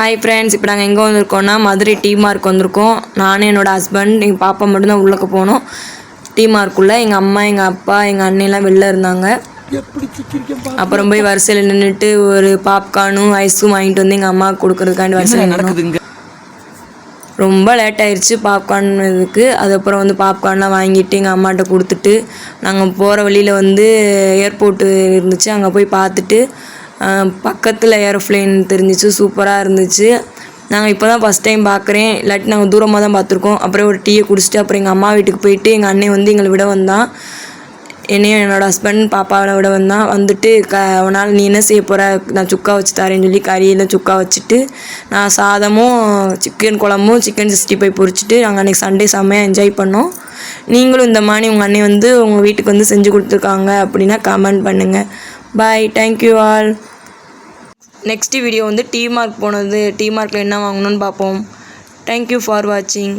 Hi friends இப்போ நாங்கள் எங்கே வந்திருக்கோம்னா மதுரை டீ மார்க் வந்திருக்கோம். நானும் என்னோடய ஹஸ்பண்ட் எங்கள் பாப்பா மட்டும்தான் உள்ளக்க போனோம். டீ மார்க்குள்ளே எங்கள் அம்மா எங்கள் அப்பா எங்கள் அண்ணெல்லாம் வெளில இருந்தாங்க. அப்புறம் போய் வரிசையில் நின்றுட்டு ஒரு பாப்கார்னும் ஐஸும் வாங்கிட்டு வந்து எங்கள் அம்மாவுக்கு கொடுக்கறதுக்காண்டி வரிசையில் நடக்குதுங்க ரொம்ப லேட் ஆயிடுச்சு பாப்கார்ன் இதுக்கு. அதுக்கப்புறம் வந்து பாப்கார்ன்லாம் வாங்கிட்டு எங்கள் அம்மாட்ட கொடுத்துட்டு நாங்கள் போகிற வழியில் வந்து ஏர்போர்ட்டு இருந்துச்சு. அங்கே போய் பார்த்துட்டு பக்கத்தில் ஏரோப்ளேன் தெரிஞ்சிச்சு சூப்பராக இருந்துச்சு. நாங்கள் இப்போ தான் ஃபஸ்ட் டைம் பார்க்குறேன் இல்லாட்டி நாங்கள் தூரமாக தான் பார்த்துருக்கோம் அப்புறம் ஒரு டீயை குடிச்சிட்டு அப்புறம் எங்கள் அம்மா வீட்டுக்கு போயிட்டு எங்கள் அண்ணன் வந்து எங்களை விட வந்தான். என்னையும் என்னோடய ஹஸ்பண்ட் பாப்பாவை விட வந்தான். வந்துட்டு க அவனால் நீ என்ன செய்ய போகிற நான் சுக்கா வச்சு தரேன்னு சொல்லி கறியில் சுக்கா வச்சுட்டு நான் சாதமும் சிக்கன் குழம்பும் சிக்கன் சிக்ஸ்டி ஃபைவ் பொரிச்சிட்டு நாங்கள் அன்றைக்கி சண்டே செம்மையாக என்ஜாய் பண்ணோம். நீங்களும் இந்த மாதிரி உங்கள் அண்ணன் வந்து உங்கள் வீட்டுக்கு வந்து செஞ்சு கொடுத்துருக்காங்க அப்படின்னா கமெண்ட் பண்ணுங்கள் bye thank you all next video வந்து டீ மார்க் போனது. டீ மார்க்கில் என்ன வாங்கணும்னு பார்ப்போம். தேங்க்யூ ஃபார் வாட்சிங்